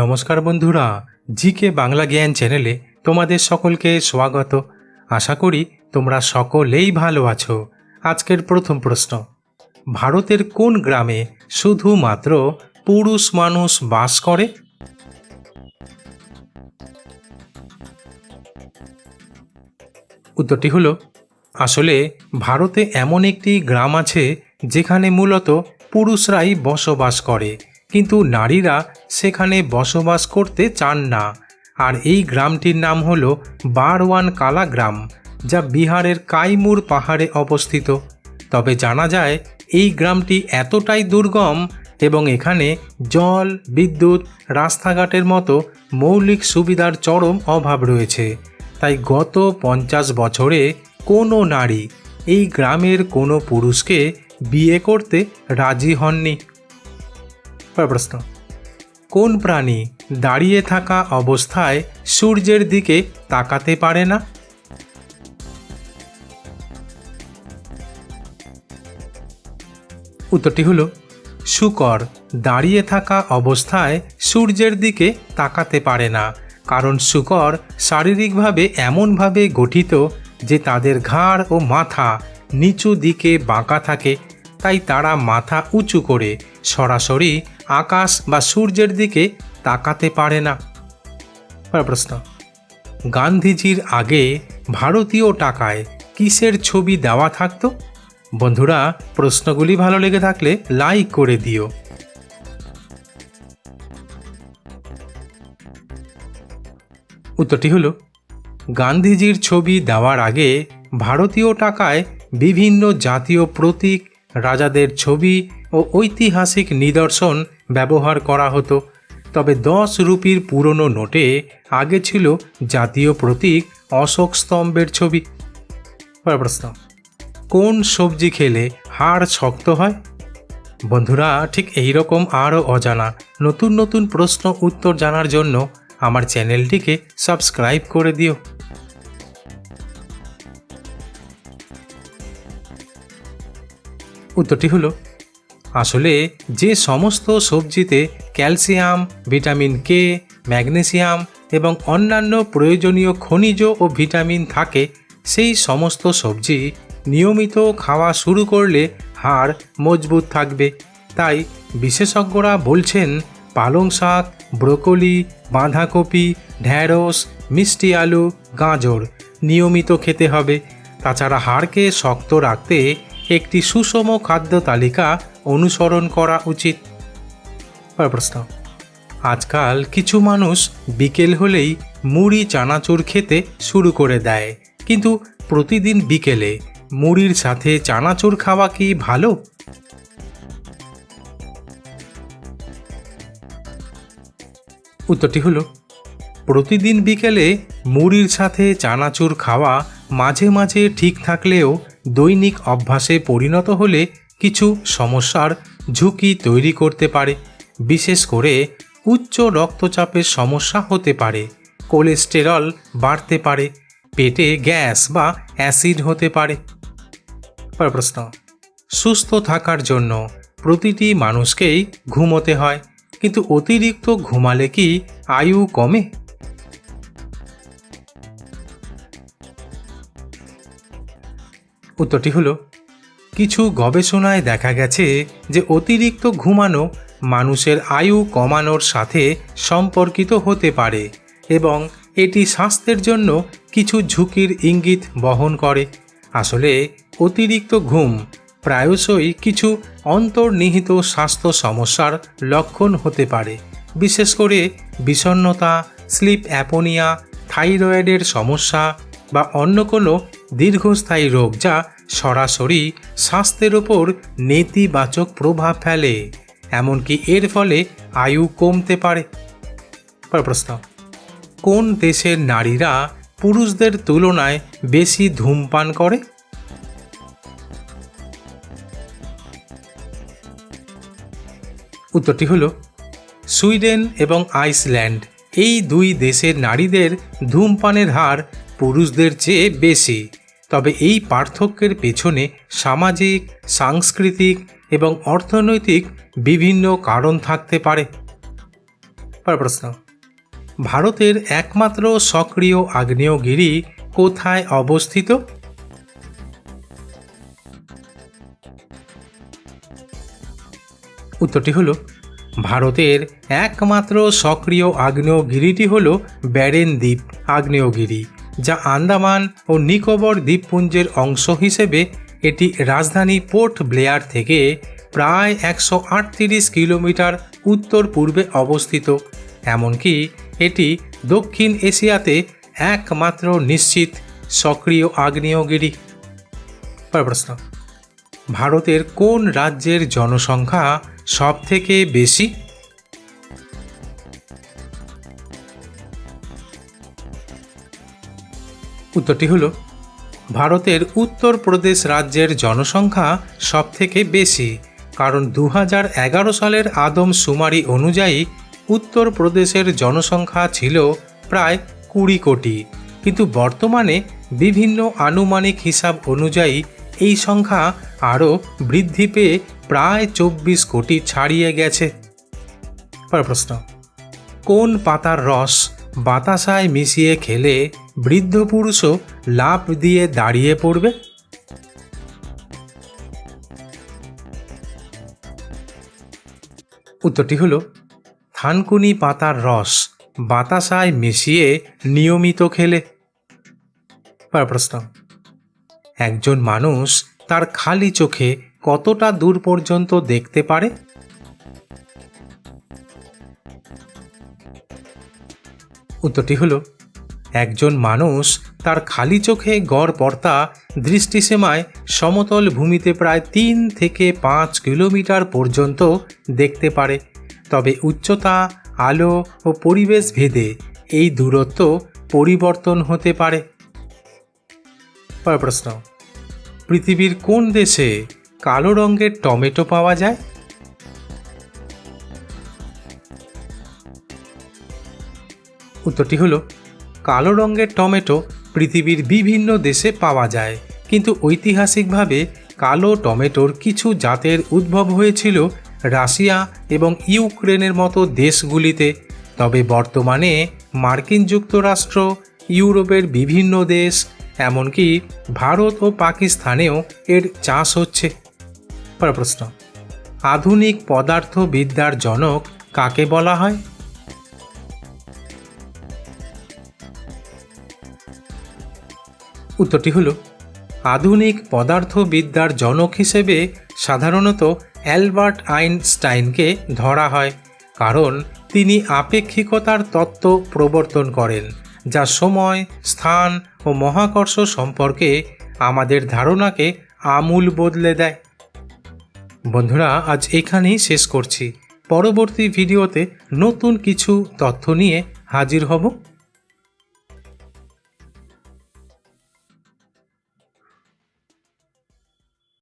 নমস্কার বন্ধুরা, জিকে বাংলা জ্ঞান চ্যানেলে তোমাদের সকলকে স্বাগত। আশা করি তোমরা সকলেই ভালো আছো। আজকের প্রথম প্রশ্ন, ভারতের কোন গ্রামে শুধুমাত্র পুরুষ মানুষ বাস করে? উত্তরটি হলো, আসলে ভারতে এমন একটি গ্রাম আছে যেখানে মূলত পুরুষরাই বসবাস করে। কিন্তু নারীরা সেখানে বসবাস করতে চান না। আর এই গ্রামটির নাম হলো বারওয়ান কালা গ্রাম, যা বিহারের কাইমুর পাহাড়ে অবস্থিত। তবে জানা যায়, এই গ্রামটি এতটাই দুর্গম এবং এখানে জল, বিদ্যুৎ, রাস্তাঘাটের মতো মৌলিক সুবিধার চরম অভাব রয়েছে। তাই গত পঞ্চাশ বছরে কোনো নারী এই গ্রামের কোনো পুরুষকে বিয়ে করতে রাজি হননি। প্রশ্ন। কোন প্রাণী দাঁড়িয়ে থাকা অবস্থায় সূর্যের দিকে তাকাতে পারে না? উত্তরটি হলো, শুকর দাঁড়িয়ে থাকা অবস্থায় সূর্যের দিকে তাকাতে পারে না, কারণ শুকর শারীরিকভাবে এমনভাবে গঠিত যে তাদের ঘাড় ও মাথা নিচু দিকে বাঁকা থাকে, তাই তারা মাথা উঁচু করে সরাসরি আকাশ বা সূর্যের দিকে তাকাতে পারে না। প্রশ্ন, গান্ধীজির আগে ভারতীয় টাকায় কিসের ছবি দেওয়া থাকতো? বন্ধুরা, প্রশ্নগুলি ভালো লেগে থাকলে লাইক করে দিও। উত্তরটি হলো, গান্ধীজির ছবি দেওয়ার আগে ভারতীয় টাকায় বিভিন্ন জাতীয় প্রতীক, রাজাদের ছবি ও ঐতিহাসিক নিদর্শন ব্যবহার করা হতো। তবে দশ রুপির পুরনো নোটে আগে ছিল জাতীয় প্রতীক অশোক স্তম্ভের ছবি। প্রশ্ন, কোন সবজি খেলে হাড় শক্ত হয়? বন্ধুরা, ঠিক এই রকম আরও অজানা নতুন নতুন প্রশ্ন উত্তর জানার জন্য আমার চ্যানেলটিকে সাবস্ক্রাইব করে দিও। উত্তরটি হলো আসলে যে সমস্ত সবজিতে ক্যালসিয়াম, ভিটামিন কে, ম্যাগনেসিয়াম এবং অন্যান্য প্রয়োজনীয় খনিজ ও ভিটামিন থাকে, সেই সমস্ত সবজি নিয়মিত খাওয়া শুরু করলে হাড় মজবুত থাকবে। তাই বিশেষজ্ঞরা বলছেন, পালং শাক, ব্রোকলি, বাঁধাকপি, ঢ্যাঁড়স, মিষ্টি আলু, গাজর নিয়মিত খেতে হবে। তাছাড়া হাড়কে শক্ত রাখতে একটি সুষম খাদ্য তালিকা অনুসরণ করা উচিত। প্রশ্ন। আজকাল কিছু মানুষ বিকেল হলেই মুড়ি, চানাচুর খেতে শুরু করে দেয়। কিন্তু প্রতিদিন বিকেলে মুড়ির সাথে চানাচুর খাওয়া কি ভালো? উত্তরটি হলো, প্রতিদিন বিকেলে মুড়ির সাথে চানাচুর খাওয়া মাঝে মাঝে ঠিক থাকলেও দৈনিক অভ্যাসে পরিণত হলে কিছু সমস্যার ঝুঁকি তৈরি করতে পারে। বিশেষ করে উচ্চ রক্তচাপের সমস্যা হতে পারে, কোলেস্টেরল বাড়তে পারে, পেটে গ্যাস বা অ্যাসিড হতে পারে। প্রশ্ন, সুস্থ থাকার জন্য প্রতিটি মানুষকেই ঘুমোতে হয়, কিন্তু অতিরিক্ত ঘুমালে কি আয়ু কমে? উত্তরটি হলো, কিছু গবেষণায় দেখা গেছে যে অতিরিক্ত ঘুমানো মানুষের আয়ু কমানোর সাথে সম্পর্কিত হতে পারে এবং এটি স্বাস্থ্যের জন্য কিছু ঝুঁকির ইঙ্গিত বহন করে। আসলে, অতিরিক্ত ঘুম প্রায়শই কিছু অন্তর্নিহিত স্বাস্থ্য সমস্যার লক্ষণ হতে পারে, বিশেষ করে বিষণ্ণতা, স্লিপ অ্যাপোনিয়া, থাইরয়েডের সমস্যা বা অন্য কোনো দীর্ঘস্থায়ী রোগ যা সরাসরি স্বাস্থ্যের ওপর নেতিবাচক প্রভাব ফেলে, এমনকি এর ফলে আয়ু কমতে পারে। প্রশ্ন, কোন দেশের নারীরা পুরুষদের তুলনায় বেশি ধূমপান করে? উত্তরটি হলো, সুইডেন এবং আইসল্যান্ড, এই দুই দেশের নারীদের ধূমপানের হার পুরুষদের চেয়ে বেশি। তবে এই পার্থক্যের পেছনে সামাজিক, সাংস্কৃতিক এবং অর্থনৈতিক বিভিন্ন কারণ থাকতে পারে। প্রশ্ন। ভারতের একমাত্র সক্রিয় আগ্নেয়গিরি কোথায় অবস্থিত? উত্তরটি হলো, ভারতের একমাত্র সক্রিয় আগ্নেয়গিরিটি হল ব্যারেন দ্বীপ আগ্নেয়গিরি। যা আন্দামান ও নিকোবর দ্বীপপুঞ্জের অংশ হিসেবে এটি রাজধানী পোর্ট ব্লেয়ার থেকে প্রায় একশো আটত্রিশ কিলোমিটার উত্তর পূর্বে অবস্থিত। এমনকি এটি দক্ষিণ এশিয়াতে একমাত্র নিশ্চিত সক্রিয় আগ্নেয়গিরি। প্রশ্ন। ভারতের কোন রাজ্যের জনসংখ্যা সবথেকে বেশি? উত্তরটি হলো, ভারতের উত্তরপ্রদেশ রাজ্যের জনসংখ্যা সব থেকে বেশি, কারণ দু হাজার এগারো সালের আদম সুমারি অনুযায়ী উত্তরপ্রদেশের জনসংখ্যা ছিল প্রায় কুড়ি কোটি। কিন্তু বর্তমানে বিভিন্ন আনুমানিক হিসাব অনুযায়ী এই সংখ্যা আরও বৃদ্ধি পেয়ে প্রায় চব্বিশ কোটি ছাড়িয়ে গেছে। প্রশ্ন, কোন পাতার রস বাতাসায় মিশিয়ে খেলে বৃদ্ধ পুরুষও লাফ দিয়ে দাঁড়িয়ে পড়বে। উত্তরটি হলো, থানকুনি পাতার রস বাতাসায় মিশিয়ে নিয়মিত খেলে। প্রশ্ন, একজন মানুষ তার খালি চোখে কতটা দূর পর্যন্ত দেখতে পারে? উত্তরটি হলো, একজন মানুষ তার খালি চোখে গড় পর্তা দৃষ্টিসীমায় সমতল ভূমিতে প্রায় তিন থেকে পাঁচ কিলোমিটার পর্যন্ত দেখতে পারে। তবে উচ্চতা, আলো ও পরিবেশ ভেদে এই দূরত্ব পরিবর্তন হতে পারে। প্রশ্ন, পৃথিবীর কোন দেশে কালো রঙের টমেটো পাওয়া যায়? উত্তরটি হলো, কালো রঙের টমেটো পৃথিবীর বিভিন্ন দেশে পাওয়া যায়, কিন্তু ঐতিহাসিকভাবে কালো টমেটোর কিছু জাতের উদ্ভব হয়েছিল রাশিয়া এবং ইউক্রেনের মতো দেশগুলিতে, তবে বর্তমানে মার্কিন যুক্তরাষ্ট্র, ইউরোপের বিভিন্ন দেশ, এমনকি ভারত ও পাকিস্তানেও এর চাষ হচ্ছে। প্রশ্ন, আধুনিক পদার্থবিদ্যার জনক কাকে বলা হয়? উত্তরটি হল, আধুনিক পদার্থবিদ্যার জনক হিসেবে সাধারণত অ্যালবার্ট আইনস্টাইনকে ধরা হয়, কারণ তিনি আপেক্ষিকতার তত্ত্ব প্রবর্তন করেন, যা সময়, স্থান ও মহাকর্ষ সম্পর্কে আমাদের ধারণাকে আমূল বদলে দেয়। বন্ধুরা, আজ এখানেই শেষ করছি। পরবর্তী ভিডিওতে নতুন কিছু তথ্য নিয়ে হাজির হব।